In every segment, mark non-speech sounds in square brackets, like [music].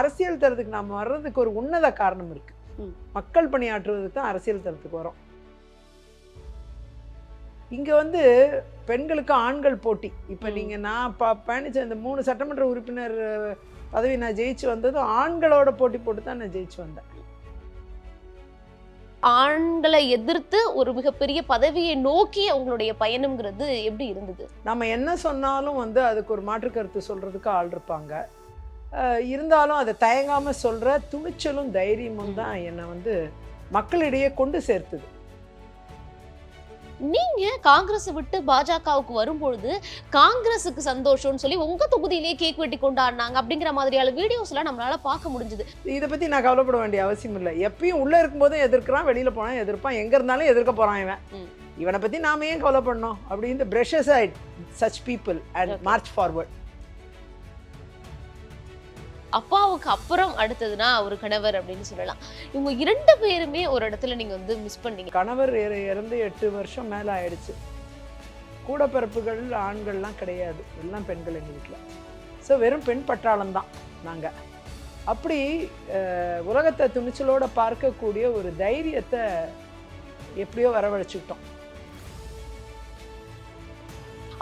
அரசியல் தரத்துக்கு நாம வர்றதுக்கு ஒரு உன்னத காரணம் இருக்கு. மக்கள் பணியாற்றுவதற்கு தான் அரசியல் தரத்துக்கு வரோம் இங்க வந்து பெண்களுக்கு ஆண்கள் போட்டி. இப்ப ம். நீங்க நான் ப பயணிச்ச இந்த மூணு சட்டமன்ற உறுப்பினர் பதவி நான் ஜெயிச்சு வந்ததும் ஆண்களோட போட்டி போட்டு தான் நான் ஜெயிச்சு வந்தேன். ஆண்களை எதிர்த்து ஒரு மிகப்பெரிய பதவியை நோக்கி உங்களுடைய பயணம்ங்கிறது எப்படி இருந்தது? நம்ம என்ன சொன்னாலும் வந்து அதுக்கு ஒரு மாற்று கருத்து சொல்றதுக்கு ஆள் இருப்பாங்க. இருந்தாலும் அதை தயங்காம சொல்ற துணிச்சலும் தைரியமும் தான் என்னை வந்து மக்களிடையே கொண்டு சேர்த்துது. நீங்க காங்கிரஸ் விட்டு பாஜகவுக்கு வரும்பொழுது காங்கிரஸுக்கு சந்தோஷம்னு சொல்லி உங்க தொகுதியிலே கேக் வெட்டி கொண்டாடினாங்க அப்படிங்கிற மாதிரியான வீடியோஸ் எல்லாம் நம்மளால பார்க்க முடிஞ்சது. இதை பத்தி நான் கவலைப்பட வேண்டிய அவசியம் இல்லை. எப்பயும் உள்ள இருக்கும்போதும் எதிர்க்கிறான் வெளியில போனா எதிர்ப்பான் எங்க இருந்தாலும் எதிர்க்க போறான் இவன். இவனை பத்தி நாம ஏன் கவலைப்படணும்? அப்படின்னு brush aside such people and. March forward அப்பாவுக்கு அப்புறம் அடுத்ததுன்னா ஒரு கணவர் அப்படின்னு சொல்லலாம். இவங்க இரண்டு பேருமே ஒரு இடத்துல நீங்க வந்து மிஸ் பண்ணீங்க. கணவர் இற- இறந்து எட்டு வருஷம் மேலே ஆயிடுச்சு. கூட பிறப்புகள் ஆண்கள்லாம் கிடையாது. எல்லாம் பெண்கள் எங்கள் வீட்டில் ஸோ வெறும் பெண் பட்டாளம் தான் நாங்கள் அப்படி உலகத்தை துணிச்சலோட பார்க்கக்கூடிய ஒரு தைரியத்தை எப்படியோ வரவழைச்சுக்கிட்டோம்.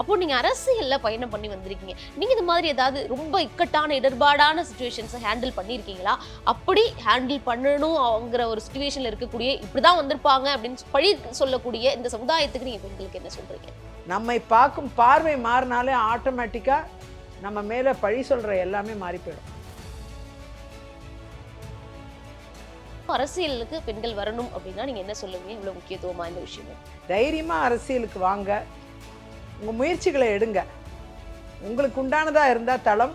அப்போ நீங்க அரசியல்ல பயணம் பண்ணி வந்திருக்கீங்க. நீங்க இந்த மாதிரி ஏதாவது ரொம்ப இக்கட்டான இடர்பாடான சுச்சுவேஷன்ஸை ஹேண்டில் பண்ணியிருக்கீங்களா அப்படி ஹேண்டில் பண்ணணும்ங்கிற ஒரு சுச்சுவேஷன்ல இருக்கக்கூடிய இப்படிதான் வந்திருப்பாங்க அப்படின்னு பழி சொல்லக்கூடிய இந்த சமுதாயத்துக்கு நீங்க பெண்களுக்கு என்ன சொல்றீங்க? நம்மை பார்க்கும் பார்வை மாறினாலே ஆட்டோமேட்டிக்காக நம்ம மேலே பழி சொல்கிற எல்லாமே மாறி போயிடும். அரசியலுக்கு பெண்கள் வரணும் அப்படின்னா நீங்க என்ன சொல்லுவீங்க? இவ்வளவு முக்கியத்துவமா இந்த விஷயம் தைரியமாக அரசியலுக்கு வாங்க. உங்கள் முயற்சிகளை எடுங்க. உங்களுக்கு உண்டானதாக இருந்தால் தளம்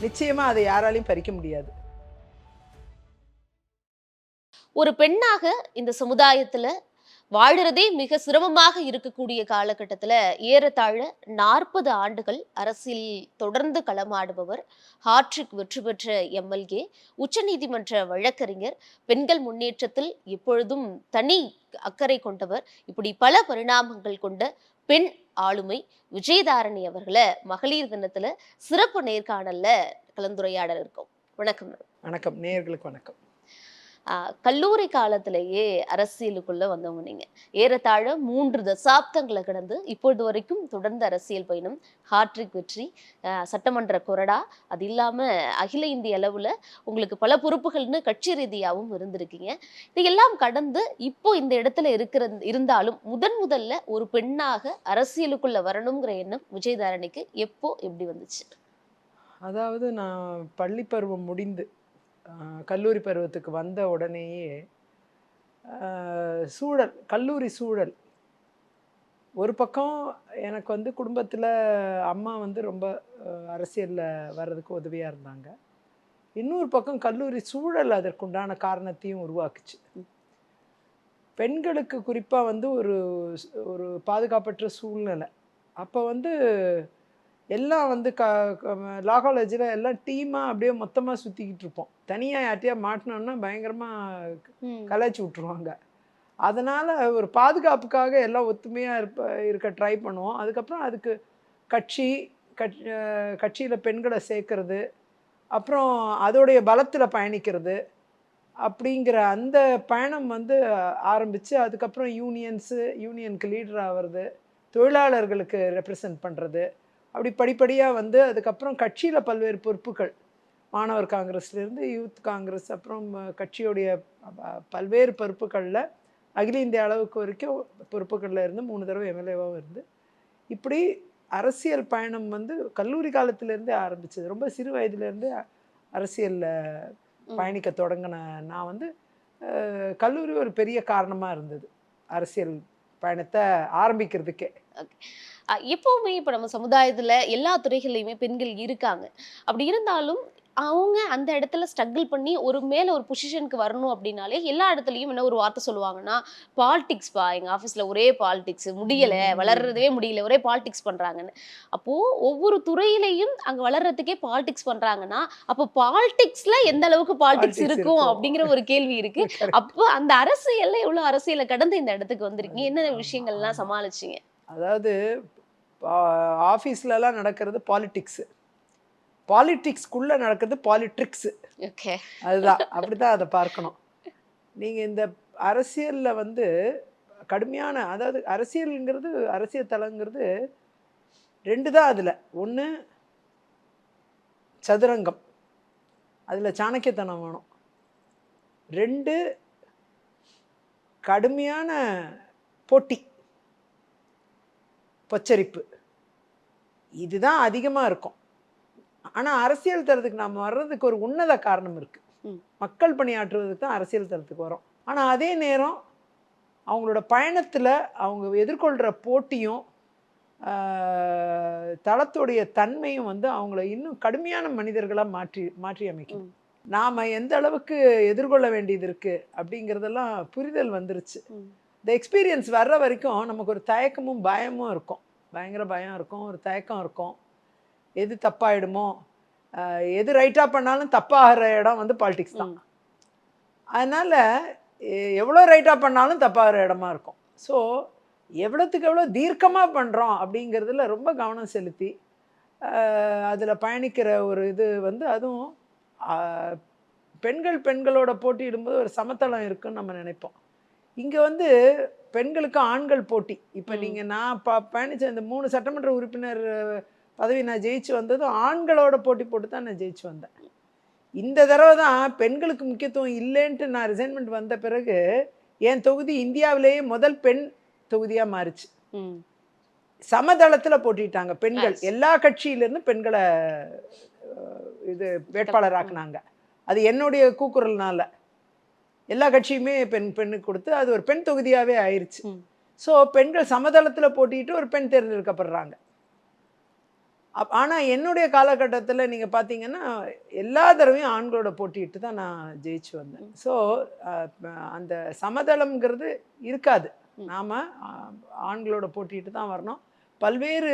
நிச்சயமாக அதை யாராலையும் பறிக்க முடியாது. ஒரு பெண்ணாக இந்த சமுதாயத்துல வாழ்கிறதே மிக சிரமமாக இருக்கக்கூடிய காலகட்டத்தில் ஏறத்தாழ நாற்பது ஆண்டுகள் அரசியல் தொடர்ந்து களமாடுபவர் ஹாட்ரிக் வெற்றி பெற்ற எம்எல்ஏ உச்சநீதிமன்ற வழக்கறிஞர் பெண்கள் முன்னேற்றத்தில் எப்பொழுதும் தனி அக்கறை கொண்டவர் இப்படி பல பரிணாமங்கள் கொண்ட பெண் ஆளுமை விஜயதாரணி அவர்களை மகளிர் தினத்துல சிறப்பு நேர்காணல்ல கலந்துரையாடல் இருக்கும். வணக்கம் வணக்கம். நேயர்களுக்கு வணக்கம். கல்லூரி காலத்திலேயே அரசியலுக்குள்ள வந்தவங்க நீங்க. ஏறத்தாழ மூன்று தசாப்தங்களை கடந்து இப்பொழுது வரைக்கும் தொடர்ந்து அரசியல் பயணம் ஹாட்ரிக் வெற்றி சட்டமன்ற கொறடா அது இல்லாம அகில இந்திய அளவுல உங்களுக்கு பல பொறுப்புகள்னு கட்சி ரீதியாகவும் இருந்திருக்கீங்க. இதையெல்லாம் கடந்து இப்போ இந்த இடத்துல இருக்கிற இருந்தாலும் முதன் முதல்ல ஒரு பெண்ணாக அரசியலுக்குள்ள வரணுங்கிற எண்ணம் விஜயதாரணிக்கு எப்போ எப்படி வந்துச்சு? அதாவது நான் பள்ளி பருவம் முடிந்து கல்லூரி பருவத்துக்கு வந்த உடனேயே சூழல் கல்லூரி சூழல். ஒரு பக்கம் எனக்கு வந்து குடும்பத்தில் அம்மா வந்து ரொம்ப அரசியலில் வர்றதுக்கு உதவியாக இருந்தாங்க. இன்னொரு பக்கம் கல்லூரி சூழல் அதற்குண்டான காரணத்தையும் உருவாக்குச்சு. பெண்களுக்கு குறிப்பாக வந்து ஒரு ஒரு பாதுகாப்பற்ற சூழ்நிலை. அப்போ வந்து எல்லாம் வந்து க லா காலேஜில் எல்லாம் டீமாக அப்படியே மொத்தமாக சுற்றிக்கிட்டு இருப்போம். தனியாக யார்ட்டையா மாட்டினோன்னா பயங்கரமாக கலாய்ச்சி விட்ருவாங்க அதனால் ஒரு பாதுகாப்புக்காக எல்லாம் ஒத்துமையாக இருப்ப இருக்க ட்ரை பண்ணுவோம். அதுக்கப்புறம் அதுக்கு கட்சி கட்சி கட்சியில் பெண்களை சேர்க்கறது அப்புறம் அதோடைய பலத்தில் பயணிக்கிறது அப்படிங்கிற அந்த பயணம் வந்து ஆரம்பித்து அதுக்கப்புறம் யூனியன்ஸு யூனியனுக்கு லீடர் ஆகிறது தொழிலாளர்களுக்கு ரெப்ரசன்ட் பண்ணுறது அப்படி படிப்படியாக வந்து அதுக்கப்புறம் கட்சியில் பல்வேறு பொறுப்புகள் மாணவர் காங்கிரஸ்லேருந்து யூத் காங்கிரஸ் அப்புறம் கட்சியுடைய பல்வேறு பொறுப்புகளில் அகில இந்திய அளவுக்கு வரைக்கும் பொறுப்புகளில் இருந்து மூணு தடவை எம்எல்ஏவாகவும் இருந்து இப்படி அரசியல் பயணம் வந்து கல்லூரி காலத்திலேருந்தே ஆரம்பிச்சது. ரொம்ப சிறு வயதுலேருந்து அரசியலில். பயணிக்க தொடங்கின நான் வந்து கல்லூரி ஒரு பெரிய காரணமாக இருந்தது. அரசியல் பயணத்தை ஆரம்பிக்கிறதுக்கே. எப்பவுமே இப்ப நம்ம சமுதாயத்துல எல்லா துறைகள்லயுமே பெண்கள் இருக்காங்க. அப்படி இருந்தாலும் அவங்க அந்த இடத்துல ஸ்ட்ரகிள் பண்ணி ஒரு மேல ஒரு பொசிஷனுக்கு வரணும் அப்படின்னாலே எல்லா இடத்துலயும் என்ன ஒரு வார்த்தை சொல்லுவாங்கன்னா பாலிடிக்ஸ் பா எங்க ஆபீஸ்ல ஒரே பாலிடிக்ஸ் முடியல. வளர்றதே முடியல ஒரே பாலிடிக்ஸ் பண்றாங்கன்னு அப்போ ஒவ்வொரு துறையிலையும் அங்க வளர்றதுக்கே பாலிடிக்ஸ் பண்றாங்கன்னா அப்போ பாலிடிக்ஸ்ல எந்த அளவுக்கு பாலிடிக்ஸ் இருக்கும். அப்படிங்கிற ஒரு கேள்வி இருக்கு [laughs] அப்போ அந்த அரசியல்ல எவ்வளவு அரசியலை கடந்து இந்த இடத்துக்கு வந்திருக்கீங்க என்ன ஆமா, விஷயங்கள்லாம். சமாளிச்சீங்க அதாவது ஆஃபீஸ்லலாம் நடக்கிறது பாலிட்டிக்ஸு பாலிட்டிக்ஸ்குள்ளே நடக்கிறது பாலிட்ரிக்ஸு ஓகே அதுதான். அப்படி தான் அதை பார்க்கணும். நீங்கள் இந்த அரசியலில் வந்து கடுமையான அதாவது அரசியலுங்கிறது அரசியல் தளங்கிறது ரெண்டு தான் அதில். ஒன்று சதுரங்கம். அதில் சாணக்கியத்தனம் வேணும். ரெண்டு கடுமையான போட்டி. பொச்சரிப்பு. இதுதான் அதிகமாக இருக்கும். ஆனால் அரசியல் தரத்துக்கு நாம் வர்றதுக்கு ஒரு உன்னத காரணம் இருக்குது. மக்கள் பணியாற்றுவதற்கு தான் அரசியல் தரத்துக்கு வரும் ஆனால் அதே நேரம் அவங்களோட பயணத்தில் அவங்க எதிர்கொள்கிற போட்டியும் தளத்துடைய தன்மையும் வந்து அவங்கள இன்னும் கடுமையான மனிதர்களாக மாற்றி மாற்றி அமைக்கும். நாம் எந்த அளவுக்கு எதிர்கொள்ள வேண்டியது இருக்குது அப்படிங்கிறதெல்லாம் புரிதல் வந்துருச்சு. இந்த எக்ஸ்பீரியன்ஸ் வர்ற வரைக்கும் நமக்கு ஒரு தயக்கமும் பயமும் இருக்கும் பயங்கர பயம் இருக்கும் ஒரு தயக்கம் இருக்கும் எது தப்பாயிடுமோ எது ரைட்டாக பண்ணாலும் தப்பாகிற இடம் வந்து பாலிடிக்ஸ் தான். அதனால் எவ்வளோ ரைட்டாக பண்ணாலும் தப்பாகிற இடமா இருக்கும் ஸோ எவ்வளோத்துக்கு எவ்வளோ தீர்க்கமாக பண்ணுறோம் அப்படிங்கிறதுல ரொம்ப கவனம் செலுத்தி அதில் பயணிக்கிற ஒரு இது வந்து அதுவும் பெண்கள் பெண்களோட போட்டியிடும்போது ஒரு சமத்தளம் இருக்குன்னு நம்ம நினைப்போம் இங்கே வந்து பெண்களுக்கு ஆண்கள் போட்டி இப்போ. நீங்கள் நான் ப பயணித்த இந்த மூணு சட்டமன்ற உறுப்பினர் பதவி நான் ஜெயிச்சு வந்ததும் ஆண்களோட போட்டி போட்டு தான் நான் ஜெயிச்சு வந்தேன். இந்த தடவை தான் பெண்களுக்கு முக்கியத்துவம் இல்லைன்ட்டு நான் ரிசைன்மெண்ட் வந்த பிறகு என் தொகுதி இந்தியாவிலேயே முதல் பெண் தொகுதியாக மாறுச்சு. சமதளத்தில் போட்டிட்டாங்க பெண்கள். எல்லா கட்சியிலேருந்து பெண்களை இது வேட்பாளராக்குனாங்க. அது என்னுடைய கூக்குரல்னால. எல்லா கட்சியுமே பெண் பெண்ணுக்கு கொடுத்து அது ஒரு பெண் தொகுதியாகவே ஆயிடுச்சு. ஸோ பெண்கள் சமதளத்தில் போட்டிட்டு ஒரு பெண் தேர்ந்தெடுக்கப்படுறாங்க. அப் ஆனால் என்னுடைய காலகட்டத்தில் நீங்கள் பார்த்தீங்கன்னா எல்லா தடவையும் ஆண்களோட போட்டிட்டு தான் நான் ஜெயிச்சு வந்தேன். ஸோ அந்த சமதளம்ங்கிறது இருக்காது. நாம் ஆண்களோட போட்டிட்டு தான் வரணும். பல்வேறு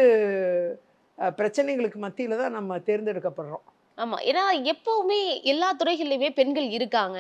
பிரச்சனைகளுக்கு மத்தியில் தான் நம்ம தேர்ந்தெடுக்கப்படுறோம். ஆமா. ஏன்னா எப்பவுமே எல்லா துறைகள்லயுமே பெண்கள் இருக்காங்க.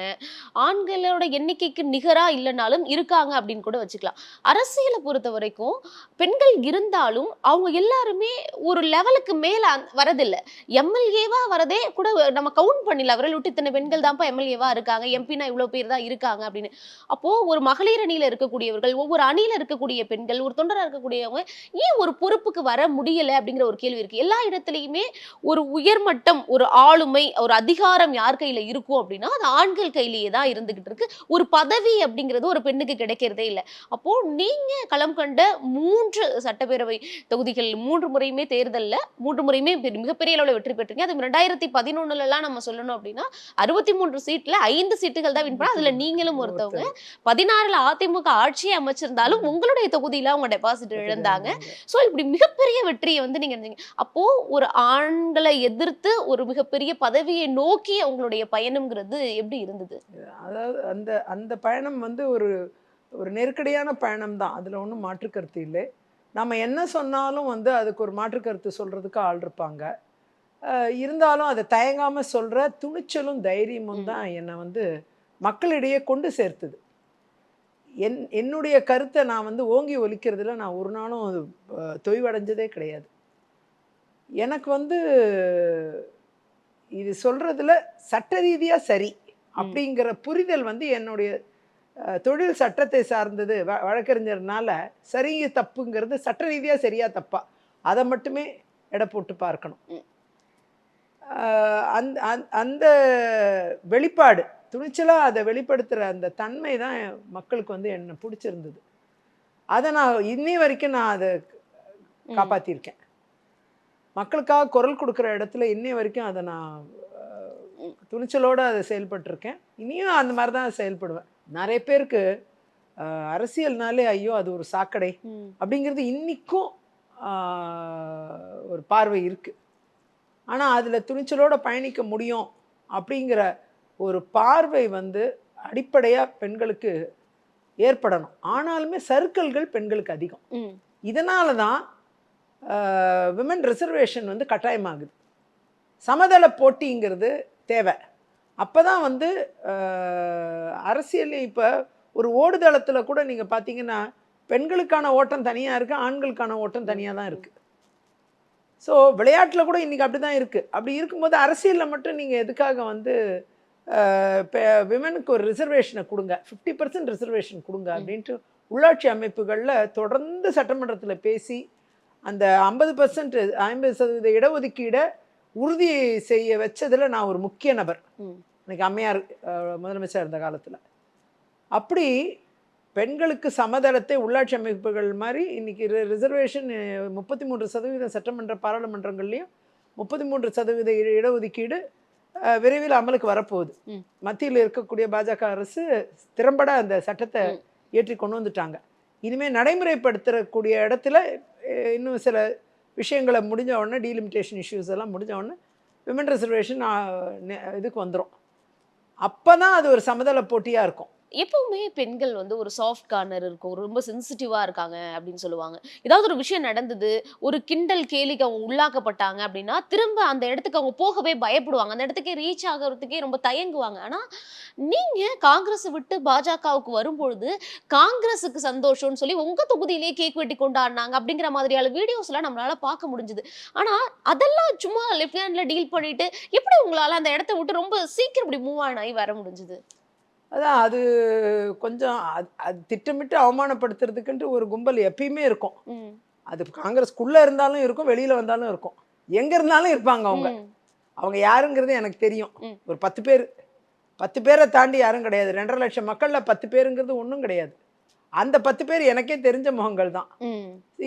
ஆண்களோட எண்ணிக்கைக்கு நிகரா இல்லைனாலும் இருக்காங்க அப்படின்னு கூட வச்சுக்கலாம். அரசியலை பொறுத்த வரைக்கும் பெண்கள் இருந்தாலும் அவங்க எல்லாருமே ஒரு லெவலுக்கு மேல வரதில்லை. எம்எல்ஏவா வரதே கூட நம்ம கவுண்ட் பண்ணல அவர்கள் விட்டு இத்தனை பெண்கள் தான்ப்பா எம்எல்ஏவா இருக்காங்க. எம்பினா இவ்வளவு பேர் தான் இருக்காங்க அப்படின்னு. அப்போ ஒரு மகளிர் அணியில இருக்கக்கூடியவர்கள் ஒவ்வொரு அணியில இருக்கக்கூடிய பெண்கள் ஒரு தொண்டராக இருக்கக்கூடியவங்க ஏன் ஒரு பொறுப்புக்கு வர முடியல அப்படிங்கிற ஒரு கேள்வி இருக்கு. எல்லா இடத்துலையுமே ஒரு உயர்மட்டம் ஒரு ஆளுமை ஒரு அதிகாரம் யார் கையில இருக்கும் அப்படின்னா அது ஆண்கள் கையிலேயே தான் இருந்துகிட்டு இருக்கு. ஒரு பதவி அப்படிங்கிறது ஒரு பெண்ணுக்கு கிடைக்கிறதே இல்லை. அப்போ நீங்க களம் கண்ட மூன்று சட்டப்பேரவை தொகுதிகள் மூன்று முறையுமே தேர்தல்ல மூன்று முறையுமே பெரிய- மிகப்பெரிய அளவுல வெற்றி பெற்றீங்க அது ரெண்டாயிரத்தி பதினொன்னுல எல்லாம் நம்ம சொல்லணும் அப்படின்னா அறுபத்தி மூன்று சீட்ல ஐந்து சீட்டுகள் தான் வின் பண்ண அதுல நீங்களும் ஒருத்தவங்க. பதினாறுல அதிமுக ஆட்சியை அமைச்சிருந்தாலும் உங்களுடைய தொகுதியில அவங்க டெபாசிட் இழந்தாங்க. சோ இப்படி மிகப்பெரிய வெற்றியை வந்து நீங்க இருந்தீங்க அப்போ ஒரு ஆண்களை எதிர்த்து ஒரு மிகப்பெரிய பதவியை நோக்கி உங்களுடைய பயணம்ங்கிறது எப்படி இருந்தது? அதாவது அந்த அந்த பயணம் வந்து ஒரு ஒரு நெருக்கடியான பயணம் தான் அதில் ஒன்றும் மாற்று கருத்து இல்லை. நம்ம என்ன சொன்னாலும் வந்து அதுக்கு ஒரு மாற்று கருத்து சொல்கிறதுக்கு ஆள் இருப்பாங்க. இருந்தாலும் அதை தயங்காமல் சொல்கிற துணிச்சலும் தைரியமும். தான் என்னை வந்து மக்களிடையே கொண்டு சேர்த்துது. என் என்னுடைய கருத்தை நான் வந்து ஓங்கி ஒலிக்கிறதுல நான் ஒரு நாளும் தொய்வடைஞ்சதே கிடையாது. எனக்கு வந்து இது சொல்கிறதுல சட்ட ரீதியாக சரி அப்படிங்கிற புரிதல் வந்து என்னுடைய தொழில் சட்டத்தை சார்ந்தது வ- வழக்கறிஞர்னால சரி தப்புங்கிறது சட்ட ரீதியாக சரியா தப்பா. அதை மட்டுமே எடை போட்டு பார்க்கணும். அந்த அந்த- வெளிப்பாடு துணிச்சலாக அதை வெளிப்படுத்துகிற அந்த தன்மை தான் மக்களுக்கு வந்து என்னை பிடிச்சிருந்தது. அதை நான் இன்னி வரைக்கும் நான் அதை ம். மக்களுக்காக குரல் கொடுக்குற இடத்துல இன்னி வரைக்கும் அதை நான். துணிச்சலோடு அதை செயல்பட்டிருக்கேன் இனியும் அந்த மாதிரி தான் செயல்படுவேன் நிறைய பேருக்கு அரசியல்னாலே ஐயோ அது ஒரு சாக்கடை. அப்படிங்கிறது இன்றைக்கும் ஒரு பார்வை இருக்குது ஆனால் அதில் துணிச்சலோட பயணிக்க முடியும் அப்படிங்கிற ஒரு பார்வை வந்து அடிப்படையாக பெண்களுக்கு ஏற்படணும் ஆனாலுமே சர்க்கிள்கள் பெண்களுக்கு அதிகம். இதனால தான் விமன் ரிசர்வேஷன் வந்து கட்டாயமாகுது. சமதள போட்டிங்கிறது தேவை. அப்போ தான் வந்து அரசியல் இப்போ ஒரு ஓடுதளத்தில் கூட நீங்கள் பார்த்தீங்கன்னா பெண்களுக்கான ஓட்டம் தனியாக இருக்குது ஆண்களுக்கான ஓட்டம் தனியாக தான் இருக்குது ஸோ விளையாட்டில் கூட இன்றைக்கி அப்படி தான் இருக்குது அப்படி இருக்கும்போது அரசியலில் மட்டும் நீங்கள் எதுக்காக வந்து விமனுக்கு ஒரு ரிசர்வேஷனை கொடுங்க. ஃபிஃப்டி பர்சன்ட் ரிசர்வேஷன் கொடுங்க அப்படின்ட்டு உள்ளாட்சி அமைப்புகளில் தொடர்ந்து சட்டமன்றத்தில் பேசி அந்த ஐம்பது பர்சன்ட் ஐம்பது சதவீத இடஒதுக்கீடை உறுதி செய்ய வச்சதில் நான் ஒரு முக்கிய நபர். இன்னைக்கு அம்மையார் முதலமைச்சர் இருந்த காலத்தில் அப்படி பெண்களுக்கு சமதளத்தை உள்ளாட்சி அமைப்புகள் மாதிரி இன்னைக்கு ரிசர்வேஷன் முப்பத்தி மூன்று சதவீதம் சட்டமன்ற பாராளுமன்றங்கள்லையும் முப்பத்தி மூன்று சதவீத இட- இடஒதுக்கீடு விரைவில் அமலுக்கு வரப்போகுது. மத்தியில் இருக்கக்கூடிய பாஜக அரசு திறம்பட அந்த சட்டத்தை. ஏற்றி கொண்டு வந்துட்டாங்க இனிமேல் நடைமுறைப்படுத்தக்கூடிய இடத்துல இன்னும் சில விஷயங்களை முடிஞ்ச உடனே டீலிமிட்டேஷன் இஷ்யூஸ் எல்லாம் முடிஞ்ச உடனே விமன் ரிசர்வேஷன் இதுக்கு வந்துடும் அப்போ தான் அது ஒரு சமதள போட்டியாக இருக்கும். எப்பவுமே பெண்கள் வந்து ஒரு சாஃப்ட் கார்னர் இருக்கும். ரொம்ப சென்சிட்டிவாக இருக்காங்க அப்படின்னு சொல்லுவாங்க. ஏதாவது ஒரு விஷயம் நடந்தது ஒரு கிண்டல் கேலிக்கு அவங்க உள்ளாக்கப்பட்டாங்க அப்படின்னா திரும்ப அந்த இடத்துக்கு அவங்க போகவே பயப்படுவாங்க. அந்த இடத்துக்கே ரீச் ஆகிறதுக்கே ரொம்ப தயங்குவாங்க. ஆனால் நீங்கள் காங்கிரஸை விட்டு பாஜகவுக்கு வரும்பொழுது காங்கிரஸுக்கு சந்தோஷம்னு சொல்லி உங்கள் தொகுதியிலேயே கேக் வெட்டி கொண்டாடினாங்க அப்படிங்கிற மாதிரியான வீடியோஸ்லாம் நம்மளால் பார்க்க முடிஞ்சுது. ஆனால் அதெல்லாம் சும்மா லெஃப்ட் ஹேண்டில் டீல் பண்ணிட்டு எப்படி உங்களால் அந்த இடத்த விட்டு ரொம்ப சீக்கிரம் இப்படி மூவ் ஆனாய் வர முடிஞ்சுது? அதான் அது கொஞ்சம் அது அது திட்டமிட்டு அவமானப்படுத்துறதுக்குன்ட்டு ஒரு கும்பல் எப்பயுமே இருக்கும். அது காங்கிரஸ்க்குள்ளே இருந்தாலும் இருக்கும் வெளியில் வந்தாலும் இருக்கும் எங்கே இருந்தாலும் இருப்பாங்க அவங்க. அவங்க யாருங்கிறது எனக்கு தெரியும். ஒரு பத்து பேர் பத்து பேரை தாண்டி யாரும் கிடையாது ரெண்டரை லட்சம் மக்களில் பத்து பேருங்கிறது ஒன்றும் கிடையாது அந்த பத்து பேர் எனக்கே தெரிஞ்ச முகங்கள் தான்.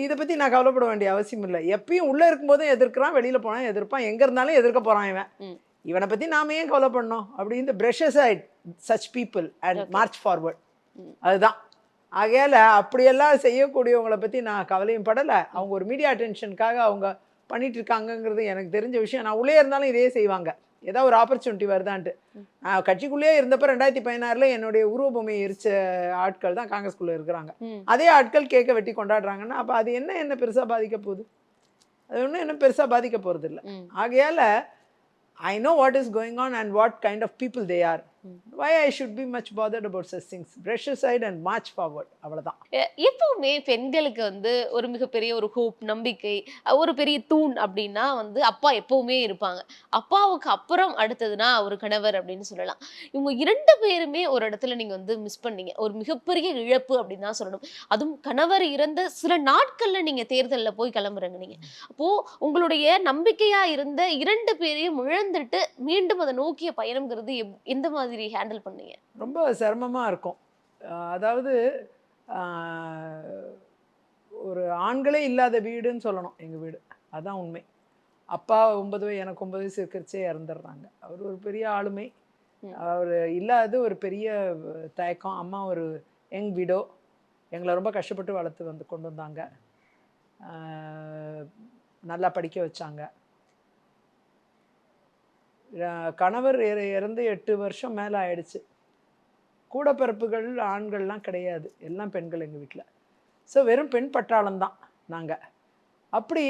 இதை பற்றி நான் கவலைப்பட வேண்டிய அவசியம் இல்லை எப்பயும் உள்ளே இருக்கும்போதும் எதிர்க்கிறான் வெளியில் போனால் எதிர்ப்பான் எங்கே இருந்தாலும் எதிர்க்க போகிறான் இவன். இவனை பற்றி நாம ஏன் கவலை பண்ணோம் அப்படி இந்த brush aside such people and. March forward. அதுதான் ஆகையால் அப்படியெல்லாம் செய்யக்கூடியவங்கள பற்றி நான் கவலையும் படலை அவங்க ஒரு மீடியா அட்டென்ஷனுக்காக அவங்க பண்ணிட்டு இருக்காங்கங்கிறது எனக்கு தெரிஞ்ச விஷயம் நான் உள்ளே இருந்தாலும் இதே செய்வாங்க ஏதாவது ஒரு ஆப்பர்ச்சுனிட்டி வருதான்ட்டு. நான் கட்சிக்குள்ளேயே இருந்தப்போ ரெண்டாயிரத்தி பதினாறில் என்னுடைய உருவபொம்மையை எரிச்ச ஆட்கள் தான் காங்கிரஸ்குள்ளே இருக்கிறாங்க. அதே ஆட்கள் கேக்கை வெட்டி கொண்டாடுறாங்கன்னா அப்போ அது என்ன என்ன பெருசாக பாதிக்க போகுது அது ஒன்றும் என்ன பெருசாக பாதிக்க போகிறது இல்லை. ஆகையால் I know what is going on and what kind of people they are. Why I should be much bothered about such things brush aside and march forward அவ்வளோதான் எப்பவுமே பெண்களுக்கு வந்து ஒரு மிகப்பெரிய ஒரு ஹோப் நம்பிக்கை ஒரு பெரிய தூண் அப்படின்னா வந்து அப்பா எப்பவுமே இருப்பாங்க. அப்பாவுக்கு அப்புறம் அடுத்ததுன்னா ஒரு கணவர் அப்படின்னு சொல்லலாம். இவங்க இரண்டு பேருமே ஒரு இடத்துல நீங்க வந்து மிஸ் பண்ணீங்க. ஒரு மிகப்பெரிய இழப்பு அப்படின்னு தான் சொல்லணும். அதுவும் கணவர் இறந்த சில நாட்கள்ல நீங்கள் தேர்தலில் போய் கிளம்புறங்க நீங்கள் அப்போது உங்களுடைய நம்பிக்கையாக இருந்த இரண்டு பேரையும் இழந்துட்டு மீண்டும் அதை நோக்கிய பயணங்கிறது எப்- எந்த மாதிரி ஹேண்டில் பண்ணீங்க? ரொம்ப சிரமமாக இருக்கும். அதாவது ஒரு ஆண்களே இல்லாத வீடுன்னு சொல்லணும் எங்கள் வீடு. அதான் உண்மை. அப்பா ஒன்பது வயசு எனக்கு ஒன்பது வயசு இருக்கிறச்சே இறந்துடுறாங்க. அவர் ஒரு பெரிய ஆளுமை. அவர் இல்லாத ஒரு பெரிய தயக்கம். அம்மா ஒரு யங் விடோ எங்களை ரொம்ப கஷ்டப்பட்டு வளர்த்து வந்து கொண்டு வந்தாங்க. நல்லா படிக்க வச்சாங்க. கணவர் இறந்து எட்டு வருஷம் மேலே ஆயிடுச்சு. கூட பிறப்புகள் ஆண்கள்லாம் கிடையாது. எல்லாம் பெண்கள் எங்கள் வீட்டில் ஸோ வெறும் பெண் பட்டாளம் தான் நாங்கள் அப்படி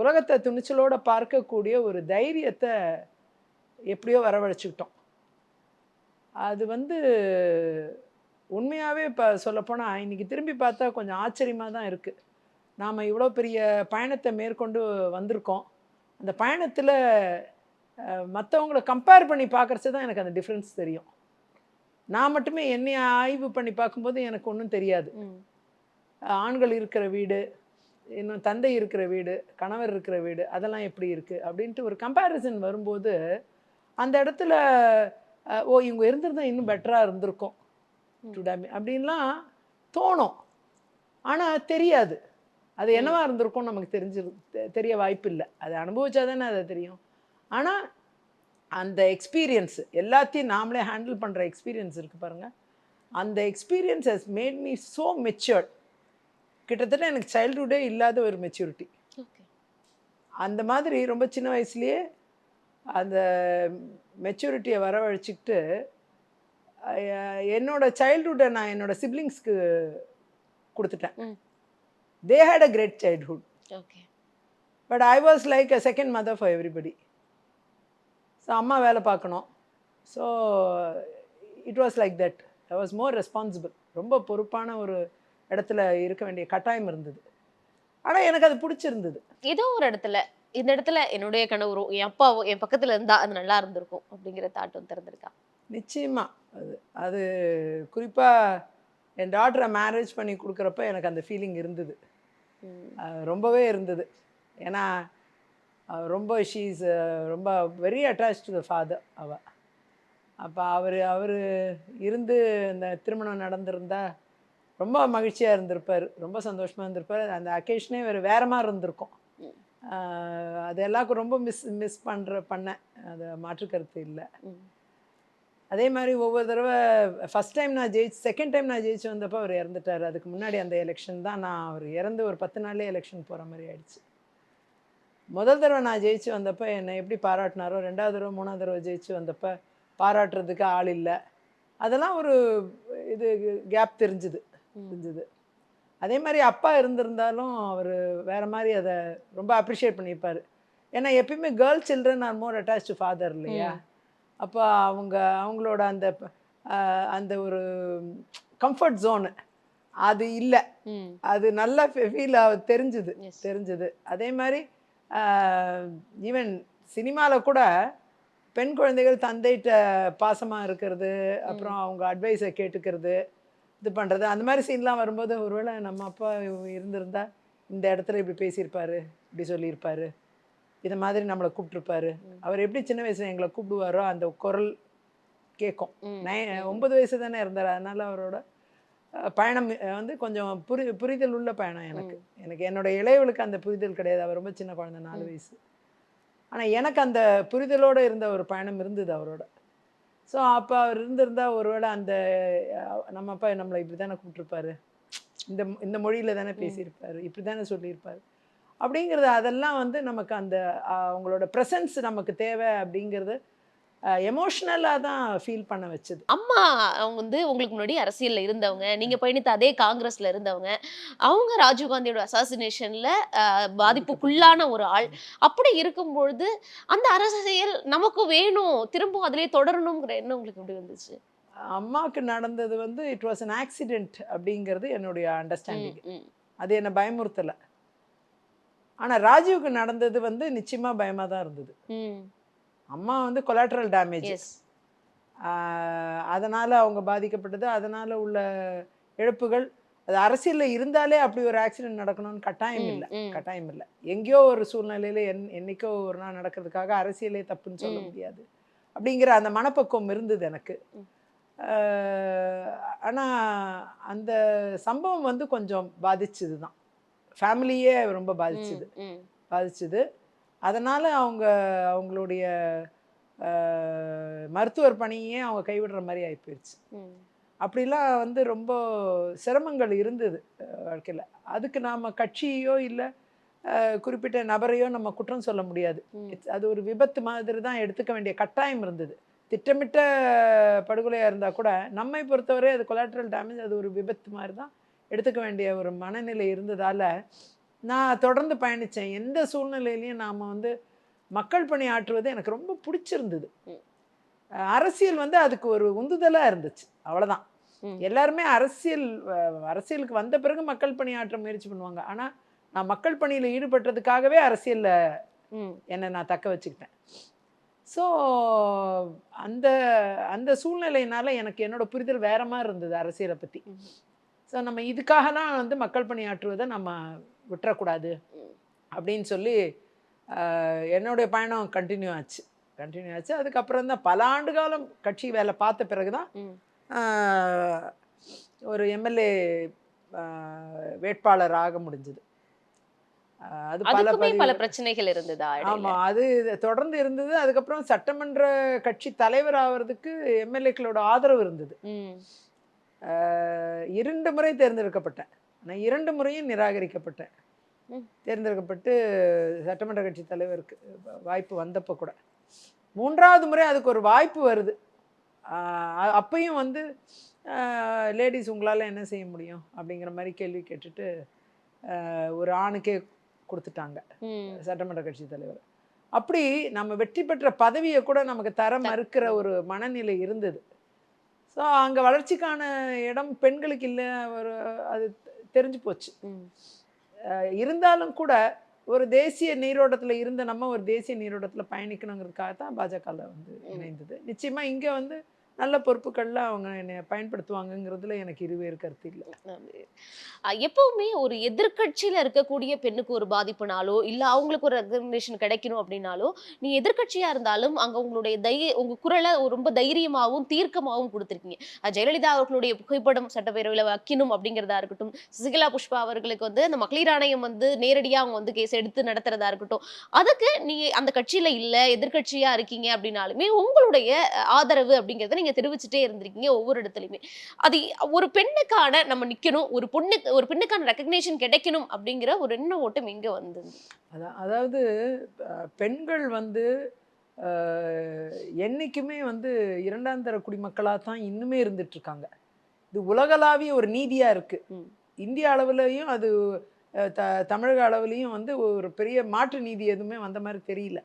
உலகத்தை துணிச்சலோடு பார்க்கக்கூடிய ஒரு தைரியத்தை எப்படியோ வரவழைச்சிக்கிட்டோம். அது வந்து உண்மையாகவே இப்போ சொல்லப்போனால் இன்னைக்கு திரும்பி பார்த்தா கொஞ்சம் ஆச்சரியமாக தான் இருக்குது நாம் இவ்வளோ பெரிய பயணத்தை மேற்கொண்டு வந்திருக்கோம். அந்த பயணத்தில் மற்றவங்கள கம்பேர் பண்ணி பார்க்குறச்சு தான் எனக்கு அந்த டிஃப்ரென்ஸ் தெரியும். நான் மட்டுமே என்னை ஆய்வு பண்ணி பார்க்கும்போது எனக்கு ஒன்றும் தெரியாது. ஆண்கள் இருக்கிற வீடு இன்னும் தந்தை இருக்கிற வீடு கணவர் இருக்கிற வீடு அதெல்லாம் எப்படி இருக்குது அப்படின்ட்டு ஒரு கம்பேரிசன் வரும்போது அந்த இடத்துல ஓ இவங்க இருந்திருந்தா இன்னும் பெட்டராக இருந்திருக்கும். டுடாமி அப்படின்லாம் தோணும். ஆனால் தெரியாது. அது என்னவா இருந்திருக்கும் நமக்கு தெரிஞ்சிரு தெ- தெரிய வாய்ப்பு இல்லை அதை அனுபவிச்சா தானே அது தெரியும். ஆனால் அந்த எக்ஸ்பீரியன்ஸ் எல்லாத்தையும் நாமளே ஹேண்டில் பண்ணுற எக்ஸ்பீரியன்ஸ் இருக்குது பாருங்கள் அந்த experience has made me so matured கிட்டத்தட்ட எனக்கு சைல்ட்ஹுட்டே இல்லாத ஒரு மெச்சூரிட்டி. அந்த மாதிரி ரொம்ப சின்ன வயசுலேயே அந்த மெச்சூரிட்டியை வரவழைச்சிக்கிட்டு என்னோட சைல்ட்ஹுட்டை நான் என்னோட சிப்ளிங்ஸ்க்கு கொடுத்துட்டேன். They had a great childhood. But I was like a second mother for everybody so அம்மா வேலை பார்க்கணும். So it was like that I was more responsible ரொம்ப பொறுப்பான ஒரு இடத்துல இருக்க வேண்டிய கட்டாயம் இருந்தது. ஆனால் எனக்கு அது பிடிச்சிருந்தது. ஏதோ ஒரு இடத்துல இந்த இடத்துல என்னுடைய கணவரும் என் அப்பாவும் என் பக்கத்துல இருந்தா அது நல்லா இருந்திருக்கும் அப்படிங்கிற தாட்டும் திறந்திருக்கா? நிச்சயமா. அது அது குறிப்பாக என் டாட்டரை மேரேஜ் பண்ணி கொடுக்குறப்ப எனக்கு அந்த ஃபீலிங் இருந்தது. ரொம்பவே இருந்தது. ஏன்னா ரொம்ப ஷீஸ் ரொம்ப very attach to the father அவ. அப்போ அவர் அவர் இருந்து இந்த திருமணம் நடந்திருந்தா ரொம்ப மகிழ்ச்சியாக இருந்திருப்பார் ரொம்ப சந்தோஷமாக இருந்திருப்பார். அந்த அக்கேஷனே வேறு வேற மாதிரி இருந்திருக்கும். அது எல்லாருக்கும் ரொம்ப மிஸ் மிஸ் பண்ணுற பண்ணேன் அது மாற்று கருத்து இல்லை. அதே மாதிரி ஒவ்வொரு தடவை ஃபஸ்ட் டைம் நான் ஜெயிச்சு செகண்ட் டைம் நான் ஜெயிச்சு வந்தப்போ அவர் இறந்துட்டார். அதுக்கு முன்னாடி அந்த எலெக்ஷன் தான் நான் அவர் இறந்து ஒரு பத்து நாள்லேயே எலெக்ஷன் போகிற மாதிரி ஆயிடுச்சு. முதல் தடவை நான் ஜெயிச்சு வந்தப்போ என்னை எப்படி பாராட்டினாரோ ரெண்டாவது தடவை மூணாவது தடவை ஜெயிச்சு வந்தப்போ பாராட்டுறதுக்கு ஆள் இல்லை. அதெல்லாம் ஒரு இது கேப் தெரிஞ்சுது. தெரிஞ்சுது. அதே மாதிரி அப்பா இருந்திருந்தாலும் அவர் வேற மாதிரி அதை ரொம்ப அப்ரிஷியேட் பண்ணியிருப்பார். ஏன்னா எப்பயுமே girl children are more attach to father இல்லையா? அப்போ அவங்க அவங்களோட அந்த அந்த ஒரு கம்ஃபர்ட் ஜோனு அது இல்லை. அது நல்லா ஃபீல் தெரிஞ்சுது Yes. தெரிஞ்சுது. அதே மாதிரி ஈவன் சினிமாவில் கூட பெண் குழந்தைகள் தந்தைகிட்ட பாசமாக இருக்கிறது அப்புறம் அவங்க அட்வைஸை கேட்டுக்கிறது இது பண்ணுறது அந்த மாதிரி சீன்லாம் வரும்போது ஒருவேளை நம்ம அப்பா இருந்திருந்தா இந்த இடத்துல இப்படி பேசியிருப்பாரு இப்படி சொல்லியிருப்பாரு இது மாதிரி நம்மளை கூப்பிட்ருப்பாரு. அவர் எப்படி சின்ன வயசுல எங்களை கூப்பிடுவாரோ அந்த குரல் கேட்கும். நை ஒன்பது வயசு தானே இருந்தார் அதனால அவரோட பயணம் வந்து கொஞ்சம் புரி புரிதல் உள்ள பயணம் எனக்கு. எனக்கு என்னோட இளையவளுக்கு அந்த புரிதல் கிடையாது. அவர் ரொம்ப சின்ன குழந்தை நாலு. வயசு. ஆனால் எனக்கு அந்த புரிதலோடு இருந்த ஒரு பயணம் இருந்தது அவரோட. ஸோ அப்போ அவர் இருந்திருந்தா ஒருவேளை அந்த நம்ம அப்பா நம்மளை இப்படி தானே கூப்பிட்ருப்பாரு இந்த இந்த மொழியில் தானே. பேசியிருப்பாரு. இப்படி தானே சொல்லியிருப்பாரு. அப்படிங்கிறது அதெல்லாம் வந்து நமக்கு அந்த அவங்களோட ப்ரெசன்ஸ் நமக்கு தேவை அப்படிங்கிறது எமோஷ்னலாக தான் ஃபீல் பண்ண வச்சது. அம்மா அவங்க வந்து உங்களுக்கு முன்னாடி அரசியல்ல இருந்தவங்க. நீங்க பயணித்த அதே காங்கிரஸ்ல இருந்தவங்க. அவங்க ராஜீவ்காந்தியோட அசாசினேஷன்ல பாதிப்புக்குள்ளான ஒரு ஆள். அப்படி இருக்கும் பொழுது அந்த அரசியல் நமக்கு வேணும் திரும்ப அதிலே தொடரணுங்கிற எண்ணம் உங்களுக்கு எப்படி வந்துச்சு? அம்மாவுக்கு நடந்தது வந்து இட் வாஸ் an ஆக்சிடென்ட் அப்படிங்கிறது என்னுடைய அண்டர்ஸ்டாண்டிங். அது என்னை பயமுறுத்தலை. ஆனால் ராஜீவ்க்கு நடந்தது வந்து நிச்சயமாக பயமாக தான் இருந்தது அம்மா வந்து கொலாட்ரல் டேமேஜ் அதனால் அவங்க பாதிக்கப்பட்டது. அதனால் உள்ள இழப்புகள். அது அரசியலில் இருந்தாலே அப்படி ஒரு ஆக்சிடென்ட் நடக்கணும்னு கட்டாயம் இல்லை. கட்டாயம் இல்லை. எங்கேயோ ஒரு சூழ்நிலையில என் என்னைக்கோ ஒரு நாள் நடக்கிறதுக்காக அரசியலே தப்புன்னு சொல்ல. முடியாது. அப்படிங்கிற அந்த மனப்பக்குவம் இருந்தது எனக்கு. ஆனால் அந்த சம்பவம் வந்து கொஞ்சம் பாதிச்சுது தான் ஃபேமிலியே ரொம்ப பாதிச்சுது. பாதிச்சுது. அதனால் அவங்க அவங்களுடைய மருத்துவர் பணியே அவங்க கைவிடுற மாதிரி ஆகி போயிடுச்சு. அப்படிலாம் வந்து ரொம்ப சிரமங்கள் இருந்தது வாழ்க்கையில். அதுக்கு நாம் கட்சியோ இல்லை குறிப்பிட்ட நபரையோ நம்ம குற்றம் சொல்ல முடியாது. அது ஒரு விபத்து மாதிரி தான் எடுத்துக்க வேண்டிய கட்டாயம் இருந்தது. திட்டமிட்ட படுகொலையாக இருந்தால் கூட நம்மை பொறுத்தவரை அது கொலாட்ரல் டேமேஜ் அது ஒரு விபத்து மாதிரி தான் எடுத்துக்க வேண்டிய ஒரு மனநிலை இருந்ததால் நான் தொடர்ந்து பயணித்தேன். எந்த சூழ்நிலையிலையும் நாம் வந்து மக்கள் பணி ஆற்றுவது எனக்கு ரொம்ப பிடிச்சிருந்தது. அரசியல் வந்து அதுக்கு ஒரு உந்துதலாக இருந்துச்சு. அவ்வளோதான். எல்லாருமே அரசியல் அரசியலுக்கு வந்த பிறகு மக்கள் பணி ஆற்ற முயற்சி பண்ணுவாங்க. ஆனால் நான் மக்கள் பணியில் ஈடுபட்டதுக்காகவே அரசியலில் என்னை நான் தக்க வச்சுக்கிட்டேன். ஸோ அந்த அந்த சூழ்நிலையினால எனக்கு என்னோட புரிதல் வேற மாதிரி இருந்தது அரசியலை பற்றி. ஸோ நம்ம இதுக்காகலாம் வந்து மக்கள் பணி ஆற்றுவதை நம்ம விட்டுறக்கூடாது. அப்படின்னு சொல்லி என்னுடைய பயணம் கண்டினியூ ஆச்சு. கண்டினியூ ஆச்சு. அதுக்கப்புறம் தான் பல ஆண்டு காலம் கட்சி வேலை பார்த்த பிறகு தான் ஒரு எம்எல்ஏ வேட்பாளர் ஆக முடிஞ்சது. அது பல பல பிரச்சனைகள் இருந்ததா? ஆமா அது தொடர்ந்து இருந்தது. அதுக்கப்புறம் சட்டமன்ற கட்சி தலைவர் ஆவறதுக்கு எம்எல்ஏக்களோட ஆதரவு இருந்தது. இரண்டு முறை தேர்ந்தெடுக்கப்பட்டேன். நான் இரண்டு முறையும் நிராகரிக்கப்பட்டேன். தேர்ந்தெடுக்கப்பட்டு சட்டமன்ற கட்சி தலைவருக்கு வாய்ப்பு வந்தப்போ கூட. மூன்றாவது முறை அதுக்கு ஒரு வாய்ப்பு வருது. அப்பயும் வந்து லேடிஸ் உங்களால் என்ன செய்ய முடியும்? அப்படிங்கிற மாதிரி கேள்வி கேட்டுட்டு ஒரு ஆணுக்கே கொடுத்துட்டாங்க. சட்டமன்ற கட்சி தலைவர். அப்படி நம்ம வெற்றி பெற்ற பதவியை கூட நமக்கு தர மறுக்கிற ஒரு மனநிலை இருந்தது. ஸோ அங்கே வளர்ச்சிக்கான இடம் பெண்களுக்கு இல்லை. ஒரு அது தெரிஞ்சு போச்சு. இருந்தாலும் கூட ஒரு தேசிய நீரோட்டத்தில் இருந்த நம்ம ஒரு தேசிய நீரோட்டத்தில் பயணிக்கணுங்கிறதுக்காக தான் பாஜகவில் வந்து இணைந்தது. நிச்சயமா இங்கே வந்து நல்ல பொறுப்புகளில் அவங்க என்னை பயன்படுத்துவாங்கங்கிறதுல எனக்கு இருவேறு கருத்து இல்லை. எப்பவுமே ஒரு எதிர்கட்சியில் இருக்கக்கூடிய பெண்ணுக்கு ஒரு பாதிப்புனாலோ இல்லை அவங்களுக்கு ஒரு ரெகனேஷன் கிடைக்கணும் அப்படின்னாலோ நீ எதிர்கட்சியாக இருந்தாலும் அங்கே உங்களுடைய தை உங்கள் குரலை ரொம்ப தைரியமாகவும் தீர்க்கமாகவும் கொடுத்துருக்கீங்க. ஜெயலலிதா அவர்களுடைய புகைப்படம் சட்டப்பேரவையில் வைக்கணும் அப்படிங்கிறதா இருக்கட்டும் சுசிகலா புஷ்பா அவர்களுக்கு வந்து அந்த மகளிர் ஆணையம் வந்து நேரடியாக அவங்க வந்து கேஸ் எடுத்து நடத்துறதா இருக்கட்டும் அதுக்கு நீ அந்த கட்சியில் இல்லை எதிர்கட்சியாக இருக்கீங்க அப்படின்னாலுமே உங்களுடைய ஆதரவு அப்படிங்கிறத நீங்கள் நீங்க தெரிவிச்சுட்டே இருந்திருக்கீங்க ஒவ்வொரு இடத்துலயுமே. அது ஒரு பெண்ணுக்கான நம்ம நிக்கணும் ஒரு பொண்ணுக்கு ஒரு பெண்ணுக்கான ரெக்கக்னேஷன் கிடைக்கணும் அப்படிங்கிற ஒரு எண்ண ஓட்டம் எங்க வந்தது. அதாவது பெண்கள் வந்து அஹ், என்னைக்குமே வந்து இரண்டாம் தர குடிமக்களாக தான் இன்னுமே இருந்துட்டு இருக்காங்க இது உலகளாவிய ஒரு நீதியாக இருக்கு. ம். இந்திய அளவுலையும் அது த தமிழக அளவுலையும் வந்து ஒரு பெரிய மாற்று நீதி எதுவுமே வந்த மாதிரி தெரியல.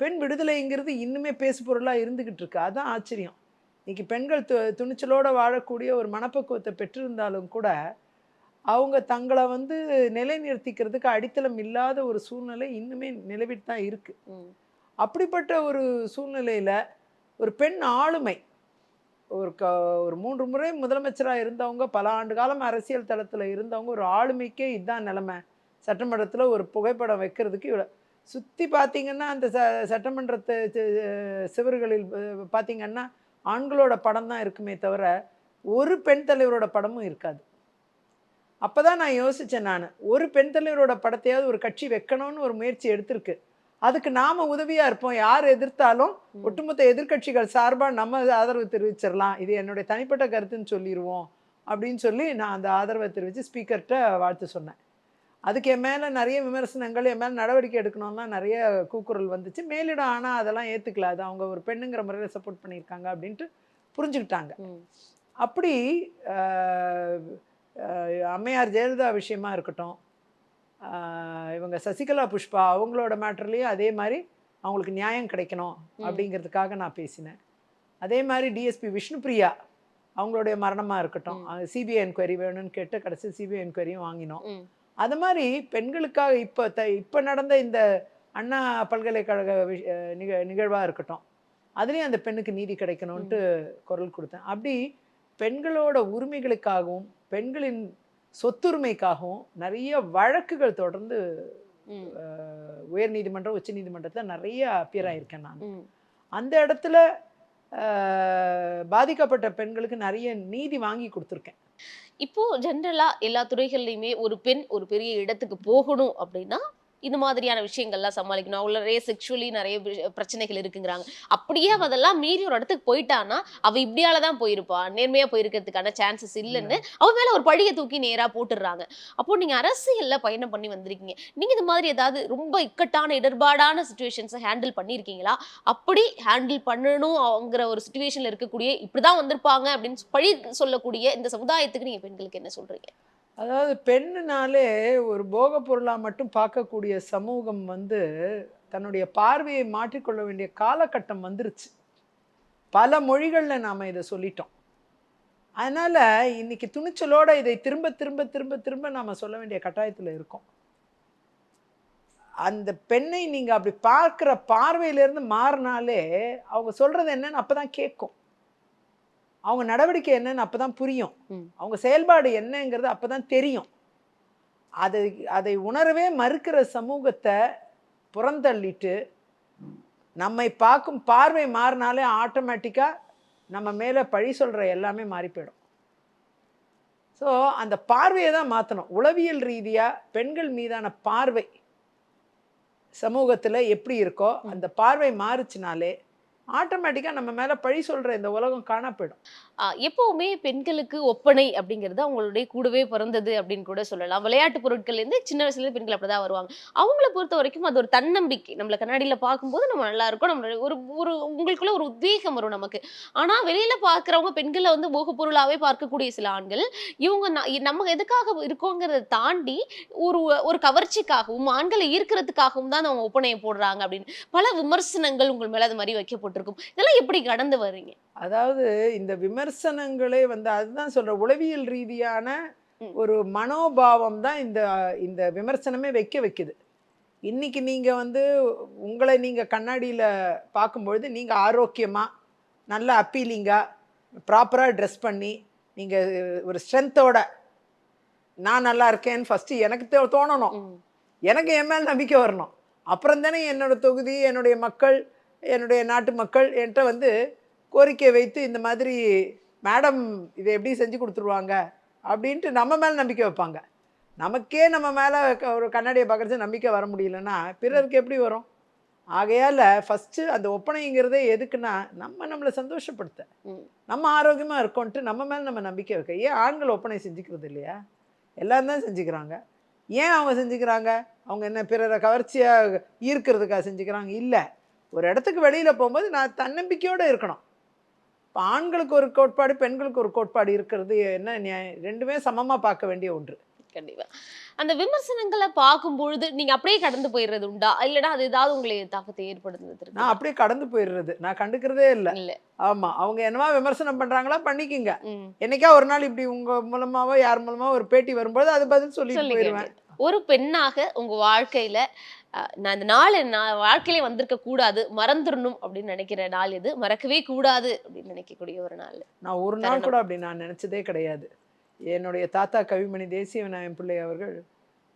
பெண் விடுதலைங்கிறது இன்னுமே பேசு பொருளாக இருந்துக்கிட்டு இருக்கு அதான் ஆச்சரியம். இன்னைக்கு பெண்கள் து துணிச்சலோட வாழக்கூடிய ஒரு மனப்பக்குவத்தை பெற்றிருந்தாலும் கூட அவங்க தங்களை வந்து நிலைநிறுத்திக்கிறதுக்கு அடித்தளம் இல்லாத ஒரு சூழ்நிலை இன்னுமே நிலவிட்டு தான் இருக்கு. ம். அப்படிப்பட்ட ஒரு சூழ்நிலையில ஒரு பெண் ஆளுமை ஒரு க ஒரு மூன்று முறை முதலமைச்சராக இருந்தவங்க பல ஆண்டு காலம் அரசியல் தளத்தில் இருந்தவங்க ஒரு ஆளுமைக்கே இதுதான் நிலைமை. சட்டமன்றத்தில் ஒரு புகைப்படம் வைக்கிறதுக்கு இவ்வளோ சுற்றி பார்த்தீங்கன்னா அந்த ச சட்டமன்றத்து சிவர்களில் பார்த்தீங்கன்னா ஆண்களோட படம் தான் இருக்குமே தவிர ஒரு பெண் தலைவரோட படமும் இருக்காது. அப்போ தான் நான் யோசித்தேன் நான் ஒரு பெண் தலைவரோட படத்தையாவது ஒரு கட்சி வைக்கணும்னு ஒரு முயற்சி எடுத்திருக்கு. அதுக்கு நாம உதவியா இருப்போம் யார் எதிர்த்தாலும். ஒட்டுமொத்த எதிர்க்கட்சிகள் சார்பாக நம்ம ஆதரவு தெரிவிச்சிடலாம் இது என்னுடைய தனிப்பட்ட கருத்துன்னு சொல்லிடுவோம் அப்படின்னு சொல்லி நான் அந்த ஆதரவை தெரிவித்து ஸ்பீக்கர்கிட்ட வாழ்த்து சொன்னேன். அதுக்கு என் மேலே நிறைய விமர்சனங்கள் என் மேலே நடவடிக்கை எடுக்கணும்னா நிறைய கூக்குரல் வந்துச்சு. மேலிடம் ஆனால் அதெல்லாம் ஏற்றுக்கல அது அவங்க ஒரு பெண்ணுங்கிற முறையில் சப்போர்ட் பண்ணியிருக்காங்க அப்படின்ட்டு புரிஞ்சுக்கிட்டாங்க. அப்படி அம்மையார் ஜெயலலிதா விஷயமா இருக்கட்டும் இவங்க சசிகலா புஷ்பா அவங்களோட மேட்டர்லேயும் அதே மாதிரி அவங்களுக்கு நியாயம் கிடைக்கணும். அப்படிங்கிறதுக்காக நான் பேசினேன். அதே மாதிரி டிஎஸ்பி விஷ்ணுபிரியா அவங்களுடைய மரணமாக இருக்கட்டும். சிபிஐ என்கொயரி வேணும்னு கேட்டு கடைசி சிபிஐ என்கொயரியும் வாங்கினோம். அது மாதிரி பெண்களுக்காக இப்போ த இப்போ நடந்த இந்த அண்ணா பல்கலைக்கழக விஷ- நிக நிகழ்வாக இருக்கட்டும். அதுலேயும் அந்த பெண்ணுக்கு நீதி கிடைக்கணும்ன்ட்டு குரல் கொடுத்தேன். அப்படி பெண்களோட உரிமைகளுக்காகவும் பெண்களின் சொத்துரிமைக்காகவும் நிறைய வழக்குகள் தொடர்ந்து உயர் நீதிமன்றம் உச்ச நீதிமன்றத்தில் நிறைய அப்பியர் ஆயிருக்கேன் நான். அந்த இடத்துல பாதிக்கப்பட்ட பெண்களுக்கு நிறைய நீதி வாங்கி கொடுத்துருக்கேன். இப்போ ஜென்ரலா எல்லா துறைகள்லையுமே ஒரு பெண் ஒரு பெரிய இடத்துக்கு போகணும் அப்படின்னா இந்த மாதிரியான விஷயங்கள்லாம் சமாளிக்கணும். அவங்கள நிறைய செக்ஷுவலி நிறைய பிரச்சனைகள் இருக்குங்கிறாங்க. அப்படியே அதெல்லாம் மீறி ஒரு இடத்துக்கு போயிட்டான்னா அவ இப்படியாலதான் போயிருப்பா. நேர்மையா போயிருக்கிறதுக்கான சான்சஸ் இல்லைன்னு அவ மேல ஒரு பழிய தூக்கி நேரா போட்டுடுறாங்க. அப்போ நீங்க அரசியல்ல பயணம் பண்ணி வந்திருக்கீங்க. நீங்க இந்த மாதிரி ஏதாவது ரொம்ப இக்கட்டான இடர்பாடான சுச்சுவேஷன்ஸை ஹேண்டில் பண்ணியிருக்கீங்களா? அப்படி ஹேண்டில் பண்ணணும்ங்கிற ஒரு சுச்சுவேஷன்ல இருக்கக்கூடிய இப்படிதான் வந்திருப்பாங்க அப்படின்னு பழி சொல்லக்கூடிய இந்த சமுதாயத்துக்கு நீங்க பெண்களுக்கு என்ன சொல்றீங்க? அதாவது பெண்ணுனாலே ஒரு போக பொருளாக மட்டும் பார்க்கக்கூடிய சமூகம் வந்து தன்னுடைய பார்வையை மாற்றிக்கொள்ள வேண்டிய காலகட்டம் வந்துருச்சு. பல மொழிகளில் நாம் இதை சொல்லிட்டோம். அதனால் இன்னைக்கு துணிச்சலோடு இதை திரும்ப திரும்ப திரும்ப திரும்ப நாம் சொல்ல வேண்டிய கட்டாயத்தில் இருக்கோம். அந்த பெண்ணை நீங்கள் அப்படி பார்க்குற பார்வையிலேருந்து மாறினாலே அவங்க சொல்கிறது என்னன்னு அப்போ தான் கேட்கும். அவங்க நடவடிக்கை என்னன்னு அப்போ தான் புரியும். அவங்க செயல்பாடு என்னங்கிறது அப்போ தான் தெரியும். அதை அதை உணரவே மறுக்கிற சமூகத்தை புறந்தள்ளிட்டு நம்மை பார்க்கும் பார்வை மாறினாலே ஆட்டோமேட்டிக்காக நம்ம மேலே பழி சொல்கிற எல்லாமே மாறி போயிடும் ஸோ அந்த பார்வையை தான் மாற்றணும் உளவியல் ரீதியாக பெண்கள் மீதான பார்வை சமூகத்தில் எப்படி இருக்கோ அந்த பார்வை மாறுச்சுனாலே ஆட்டோமேட்டிக்காக நம்ம மேலே பழி சொல்கிற இந்த உலகம் காணப்படும் எப்போவுமே பெண்களுக்கு ஒப்பனை அப்படிங்கிறது அவங்களுடைய கூடவே பிறந்தது அப்படின்னு கூட சொல்லலாம். விளையாட்டு பொருட்கள்லேருந்து சின்ன வயசுலேருந்து பெண்கள் அப்படி தான் வருவாங்க. அவங்கள பொறுத்த வரைக்கும் அது ஒரு தன்னம்பிக்கை. நம்மளை கண்ணாடியில் பார்க்கும்போது நம்ம நல்லா இருக்கும். நம்ம ஒரு ஒரு உங்களுக்குள்ள ஒரு உத்வேகம் வரும் நமக்கு. ஆனால் வெளியில் பார்க்குறவங்க பெண்களை வந்து போக பொருளாகவே பார்க்கக்கூடிய சில ஆண்கள் இவங்க நம்ம எதுக்காக இருக்கோங்கிறத தாண்டி ஒரு ஒரு கவர்ச்சிக்காகவும் ஆண்களை ஈர்க்கிறதுக்காகவும் தான் அவங்க ஒப்பனையை போடுறாங்க அப்படின்னு. பல விமர்சனங்கள் உங்கள் மேலே அது மாதிரி வைக்கப்பட்டு வைக்கப்பட்டிருக்கும் இதெல்லாம் எப்படி கடந்து வர்றீங்க? அதாவது இந்த விமர்சனங்களே வந்து அதுதான் சொல்ற உளவியல் ரீதியான. ஒரு மனோபாவம் தான் இந்த இந்த விமர்சனமே வைக்க வைக்குது. இன்னைக்கு நீங்கள் வந்து உங்களை நீங்கள் கண்ணாடியில் பார்க்கும்பொழுது நீங்கள் ஆரோக்கியமாக நல்ல அப்பீலிங்காக ப்ராப்பராக ட்ரெஸ் பண்ணி நீங்கள் ஒரு ஸ்ட்ரென்த்தோட நான் நல்லா இருக்கேன்னு ஃபஸ்ட்டு எனக்கு தோணணும். எனக்கு என் மேல் நம்பிக்கை வரணும். அப்புறம் தானே என்னோட தொகுதி என்னுடைய மக்கள் என்னுடைய நாட்டு மக்கள் என்கிட்ட வந்து கோரிக்கை வைத்து இந்த மாதிரி மேடம் இதை எப்படி செஞ்சு கொடுத்துருவாங்க? அப்படின்ட்டு நம்ம மேல் நம்பிக்கை வைப்பாங்க. நமக்கே நம்ம மேலே ஒரு கண்ணாடியை பார்க்குறது நம்பிக்கை வர முடியலன்னா பிறருக்கு எப்படி வரும்? ஆகையால் ஃபஸ்ட்டு அந்த ஒப்பனைங்கிறதே எதுக்குன்னா நம்ம நம்மளை சந்தோஷப்படுத்த. நம்ம ஆரோக்கியமாக இருக்கோன்ட்டு நம்ம மேலே நம்ம நம்பிக்கை வைக்க. ஏன் ஆண்கள் ஒப்பனை செஞ்சுக்கிறது இல்லையா? எல்லாரும் தான் செஞ்சுக்கிறாங்க. ஏன் அவங்க செஞ்சுக்கிறாங்க? அவங்க என்ன பிறரை கவர்ச்சியாக ஈர்க்கிறதுக்காக செஞ்சுக்கிறாங்க? இல்லை. ஒரு இடத்துக்கு வெளியில் போகும்போது நான் தன்னம்பிக்கையோடு இருக்கணும். இப்போ ஆண்களுக்கு ஒரு கோட்பாடு பெண்களுக்கு ஒரு கோட்பாடு இருக்கிறது என்ன ரெண்டுமே சமமாக பார்க்க வேண்டிய ஒன்று. கண்டிப்பா. அந்த விமர்சனங்களை பார்க்கும் பொழுது நீங்க அப்படியே கடந்து போயிடுறது உண்டா? இல்லைன்னா அது ஏதாவது உங்களை தாக்கத்தை ஏற்படுத்துறது நான் அப்படியே கடந்து போயிடுறது. நான் கண்டுக்கிறதே இல்லை. இல்ல. ஆமாம் அவங்க என்னவா விமர்சனம் பண்ணுறாங்களா பண்ணிக்கிங்க. என்னைக்கா ஒரு நாள் இப்படி உங்கள் மூலமாவோ யார் மூலமாவோ ஒரு பேட்டி வரும்போது அது பதில் சொல்லிக்க போயிடுவேன். ஒரு பெண்ணாக உங்க வாழ்க்கையில நான் இந்த நாள் நான் வாழ்க்கையில வந்திருக்க கூடாது மறந்துடணும் அப்படின்னு நினைக்கிற நாள் இது மறக்கவே கூடாது அப்படின்னு நினைக்கக்கூடிய ஒரு நாள். நான் ஒரு நாள் கூட அப்படி நான் நினச்சதே கிடையாது. என்னுடைய தாத்தா கவிமணி தேசிய விநாயகம் பிள்ளை அவர்கள்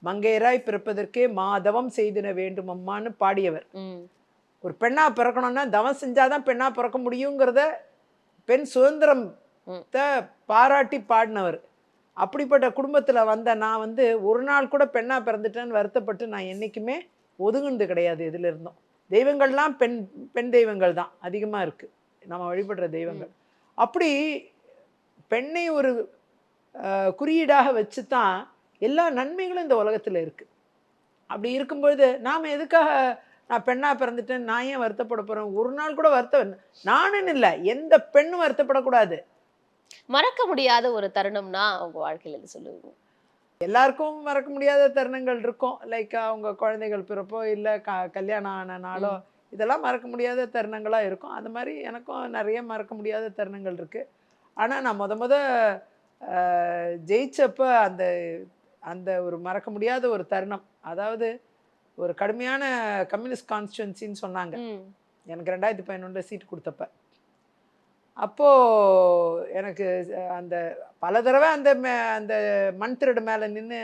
மங்கையராய் பிறப்பதற்கே மாதவம் செய்திட வேண்டும் அம்மான்னு பாடியவர். ஒரு பெண்ணா பிறக்கணும்னா தவம் செஞ்சாதான் பெண்ணா பிறக்க முடியுங்கிறத பெண் சுதந்திரம் பாராட்டி பாடினவர். அப்படிப்பட்ட குடும்பத்தில் வந்த நான் வந்து ஒரு நாள் கூட பெண்ணா பிறந்துட்டேன்னு வருத்தப்பட்டு நான் என்றைக்குமே ஒதுங்குண்டு கிடையாது எதுல இருந்தும். தெய்வங்கள்லாம் பெண் பெண் தெய்வங்கள் தான். அதிகமாக இருக்குது நம்ம வழிபடுற தெய்வங்கள். அப்படி பெண்ணை ஒரு குறியீடாக வச்சு தான் எல்லா நன்மைகளும் இந்த உலகத்தில் இருக்குது அப்படி இருக்கும்பொழுது நாம் எதுக்காக நான் பெண்ணாக பிறந்துட்டேன் நான் ஏன் வருத்தப்பட போகிறேன் ஒரு நாள் கூட வருத்த நானுன்னு இல்லை எந்த பெண்ணும் வருத்தப்படக்கூடாது. மறக்க முடியாத ஒரு தருணம்னா அவங்க வாழ்க்கையில் சொல்லுவோம் எல்லாருக்கும் மறக்க முடியாத தருணங்கள் இருக்கும். லைக் அவங்க குழந்தைகள் பிறப்போ இல்லை க கல்யாணம் ஆன நாளோ இதெல்லாம் மறக்க முடியாத தருணங்களாக இருக்கும். அந்த மாதிரி எனக்கும் நிறைய மறக்க முடியாத தருணங்கள் இருக்குது ஆனால் நான் முத முத ஜெயிச்சப்ப அந்த அந்த ஒரு மறக்க முடியாத ஒரு தருணம். அதாவது ஒரு கடுமையான கம்யூனிஸ்ட் கான்ஸ்டுவன்சின்னு சொன்னாங்க. எனக்கு ரெண்டாயிரத்தி பதினொன்றில் சீட் கொடுத்தப்ப. அப்போது எனக்கு அந்த பல தடவை அந்த மே- அந்த மண் திருடு மேலே நின்று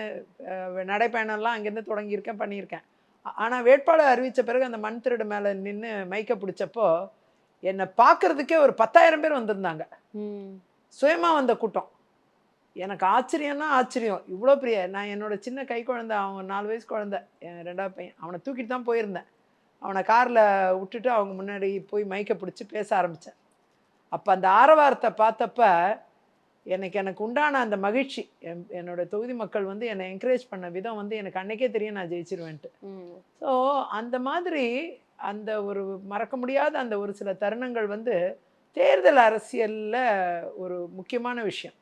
நடைப்பயணம்லாம் அங்கேருந்து தொடங்கியிருக்கேன் பண்ணியிருக்கேன். ஆனால் வேட்பாளர் அறிவித்த பிறகு அந்த மண் திருடு மேலே நின்று மைக்க பிடிச்சப்போ என்னை பார்க்கறதுக்கே ஒரு பத்தாயிரம் பேர் வந்திருந்தாங்க. சுயமாக வந்த கூட்டம். எனக்கு ஆச்சரியம்னா ஆச்சரியம். இவ்வளோ பெரிய நான் என்னோட சின்ன கை குழந்தை அவன் நாலு வயசு குழந்தை என் ரெண்டாவது பையன் அவனை தூக்கிட்டு தான் போயிருந்தேன். அவனை காரில் விட்டுட்டு அவங்க முன்னாடி போய் மைக்க பிடிச்சி பேச ஆரம்பித்தேன் அப்போ அந்த ஆரவாரத்தை பார்த்தப்ப எனக்கு எனக்கு உண்டான அந்த மகிழ்ச்சி என் என்னோட தொகுதி மக்கள் வந்து என்னை என்கரேஜ் பண்ண விதம் வந்து எனக்கு அன்னைக்கே தெரியும் நான் ஜெயிச்சிருவேன்ட்டு. ஸோ அந்த மாதிரி அந்த ஒரு மறக்க முடியாத அந்த ஒரு சில தருணங்கள் வந்து தேர்தல் அரசியலில் ஒரு முக்கியமான விஷயம்.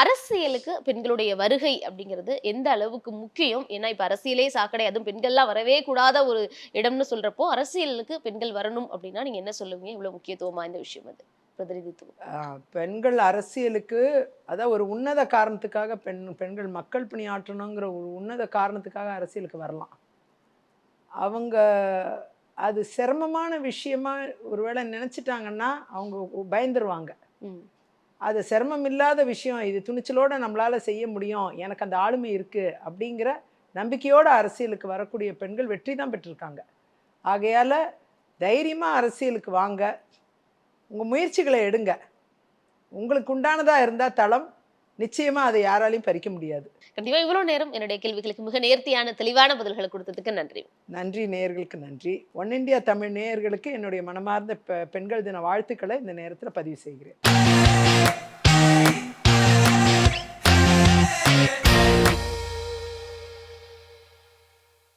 அரசியலுக்கு பெண்களுடைய வருகை அப்படிங்கிறது எந்த அளவுக்கு முக்கியம்? ஏன்னா இப்ப அரசியலே சாக்கடை அதுவும் பெண்கள்லாம் வரவே கூடாத ஒரு இடம்னு சொல்றப்போ அரசியலுக்கு பெண்கள் வரணும் அப்படின்னா நீங்க என்ன சொல்லுவீங்க? இவ்வளவு முக்கியத்துவம் வாய்ந்த விஷயம் அது பிரதிநிதித்துவம். பெண்கள் அரசியலுக்கு அதான் ஒரு உன்னத காரணத்துக்காக பெண் பெண்கள் மக்கள் பணி ஆற்றணுங்கிற ஒரு உன்னத காரணத்துக்காக அரசியலுக்கு வரலாம். அவங்க அது சிரமமான விஷயமா ஒருவேளை நினச்சிட்டாங்கன்னா அவங்க பயந்துருவாங்க. அது சிரமம் இல்லாத விஷயம் இது துணிச்சலோடு நம்மளால் செய்ய முடியும் எனக்கு அந்த ஆளுமை இருக்குது அப்படிங்கிற நம்பிக்கையோட அரசியலுக்கு வரக்கூடிய பெண்கள் வெற்றி தான் பெற்றிருக்காங்க. ஆகையால் தைரியமாக அரசியலுக்கு வாங்க. உங்கள் முயற்சிகளை எடுங்க. உங்களுக்கு உண்டானதாக இருந்தால் தளம் நிச்சயமாக அதை யாராலையும் பறிக்க முடியாது. கண்டிப்பா இவ்வளவு நேரம் என்னுடைய கேள்விகளுக்கு மிக நேர்த்தியான தெளிவான பதில்களை கொடுத்ததுக்கு நன்றி. நன்றி நேயர்களுக்கு நன்றி. ஒன் இந்தியா தமிழ் நேயர்களுக்கு என்னுடைய மனமார்ந்த பெண்கள் தின வாழ்த்துக்களை இந்த நேரத்தில் பதிவு செய்கிறேன்.